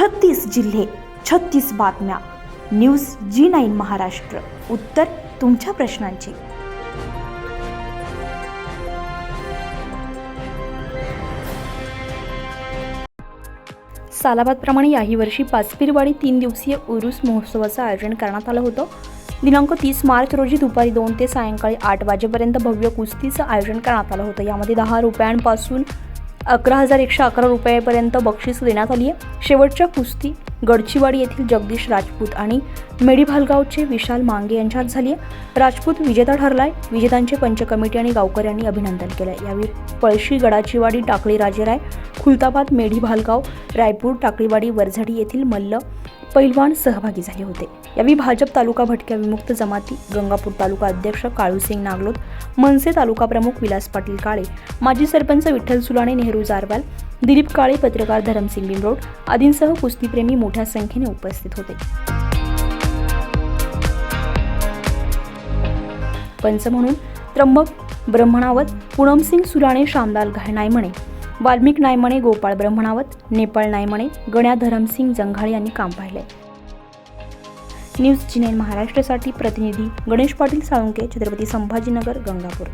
छत्तीस जिल्हे छत्तीस बातम्या. News G nine Maharashtra. उत्तर तुमच्या प्रश्नांची. सालाबादप्रमाणे याही वर्षी पाचपीरवाडी तीन दिवसीय उरुस महोत्सवाचं आयोजन करण्यात आलं होतं. दिनांक तीस मार्च रोजी दुपारी दोन ते सायंकाळी आठ वाजेपर्यंत भव्य कुस्तीचं आयोजन करण्यात आलं होतं. यामध्ये दहा रुपयांपासून अकरा हजार एकशे अकरा रुपयापर्यंत बक्षीस देण्यात आली आहे. शेवटच्या कुस्ती गडचिवाडी येथील जगदीश राजपूत आणि मेढीभालगावचे विशाल मांगे यांच्यात झाली आहे. राजपूत विजेता ठरलाय. विजेत्यांचे पंच कमिटी आणि गावकऱ्यांनी अभिनंदन केलं आहे यावेळी पळशी गडाचीवाडी टाकळी राजेराय खुलताबाद मेढी भालगाव रायपूर टाकळीवाडी वरझडी येथील मल्ल पैलवान सहभागी झाले होते. यावेळी भाजप तालुका भटक्या विमुक्त जमाती गंगापूर तालुका अध्यक्ष काळूसिंग नागलोत मनसे तालुका प्रमुख विलास पाटील काळे माजी सरपंच विठ्ठल सुलाणे नेहरू जारवाल दिलीप काळे पत्रकार धरमसिंग बिमरोड आदींसह कुस्तीप्रेमी मोठ्या संख्येने उपस्थित होते. पंच म्हणून त्र्यंबक ब्रह्मणावत पूनमसिंग सुराणे शामलाल घा- म्हणे वाल्मिक नायमणे गोपाळ ब्रह्मणावत नेपाळ नायमणे गण्या धरमसिंग जंघाळे यांनी काम पाहिले. न्यूज चिनेन महाराष्ट्रासाठी प्रतिनिधी गणेश पाटील साळुंके छत्रपती संभाजीनगर गंगापूर.